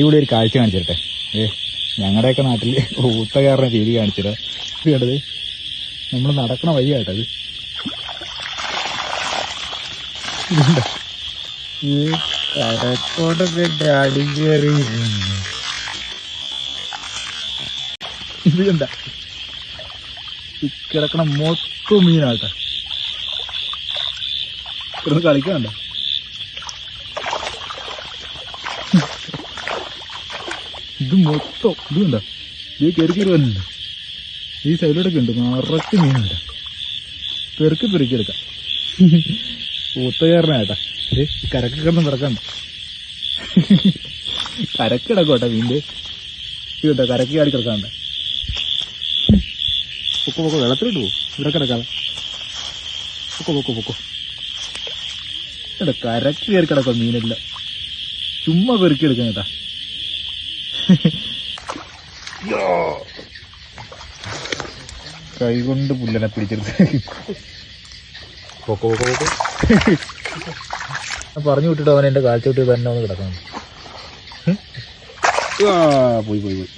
അടിപൊളി ഒരു കാഴ്ച കാണിച്ചിട്ടെ ഏ ഞങ്ങളുടെയൊക്കെ നാട്ടിൽ ഊത്തകാരനെ രീതി കാണിച്ചിട്ട് ഇത് കണ്ടത്? നമ്മൾ നടക്കണ വഴി കേട്ടത് ഈ കിടക്കണ മൊത്തം മീനാട്ടെ. കളിക്കണ്ട ഇത് മൊത്തം ഇത് കണ്ട? ഇത് കയറി കയറി വന്നിട്ടുണ്ട് ഈ സൈഡിലൂടെ ഉണ്ട്. നിറച്ച് മീനുണ്ട് പെറുക്കി പെറുക്കി എടുക്കാം. ഊത്തകയറിനാട്ടാ ഏ കരക്ക് കിടന്ന് പിറക്കണ്ട കരക്ക് കിടക്കോട്ടെ മീന്റെ ഇത് കേട്ടോ കരക്ക് ചാടി കിടക്കാണ്ട പൊക്കോ പൊക്കോ വെള്ളത്തിലിട്ട് പോകും ഇവിടെ കിടക്കാതെ. പൊക്കോ പൊക്കോ പൊക്കോ. കേട്ടോ കരക്ക് കയറി കിടക്കാം മീനെല്ലാം. ചുമ്മാ പെറുക്കി എടുക്കാം കേട്ടാ. കൈ കൊണ്ട് പുല്ലനെ പിടിച്ചെടുത്ത് പറഞ്ഞു വിട്ടിട്ട് അവൻ എന്റെ കാഴ്ച വിട്ടിട്ട് തന്നെ ഒന്ന് കിടക്കണം. പോയി പോയി പോയി.